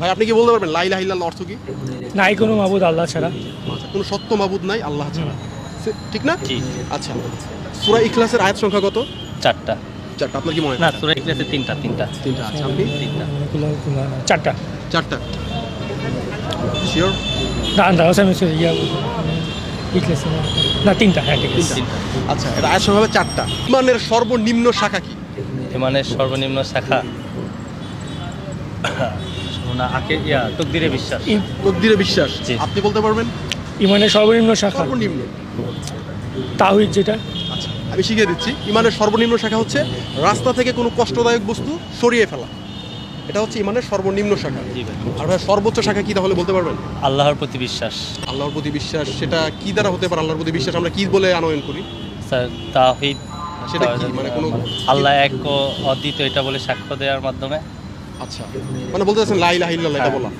ভাই আপনি কি বলতে পারবেন লা ইলাহা ইল্লাল্লাহ অর্থ কি? নাই কোনো মাবুদ আল্লাহ ছাড়া। আচ্ছা কোনো সত্য মাবুদ নাই আল্লাহ ছাড়া। ঠিক না? আচ্ছা সূরা ইখলাসের আয়াত সংখ্যা কত? চারটা। চারটা আপনার কি মনে না সুরা ইখলাসে তিনটা তিনটা। তিনটা আচ্ছা আপনি? তিনটা। চারটা। চারটা। শিওর না না আমি ইয়া না। না তিনটা হ্যাঁ ঠিক আছে। আচ্ছা এটা আয়াত সংখ্যা চারটা। ইমানের সর্বনিম্ন শাখা কি? ইমানের সর্বনিম্ন শাখা? না আকে ইয়া তকদিরে বিশ্বাস। তকদিরে বিশ্বাস। জি। আপনি বলতে পারবেন? ইমানের সর্বনিম্ন শাখা। সর্বনিম্ন। তাহিদ যেটা। আচ্ছা আমি শিখিয়ে দিচ্ছি। ইমানের সর্বনিম্ন শাখা হচ্ছে রাস্তা থেকে কোনো কষ্টদায়ক বস্তু সরিয়ে ফেলা। এটা হচ্ছে ইমানের সর্বনিম্ন শাখা। জি ভাই। আর ভাই সর্বোচ্চ শাখা কি তাহলে বলতে পারবেন? আল্লাহর প্রতি বিশ্বাস। আল্লাহর প্রতি বিশ্বাস সেটা কি দ্বারা হতে পারে আল্লাহর প্রতি বিশ্বাস? আমরা কি বলে আনয়ন করি? স্যার তাহিদ সেটা কি? মানে কোনো আল্লাহ এক ও অদ্বিতীয় এটা বলে সাক্ষ্য দেওয়ার মাধ্যমে আচ্ছা। মানে বলতে চাচ্ছেন লাই লাহ এটা বলা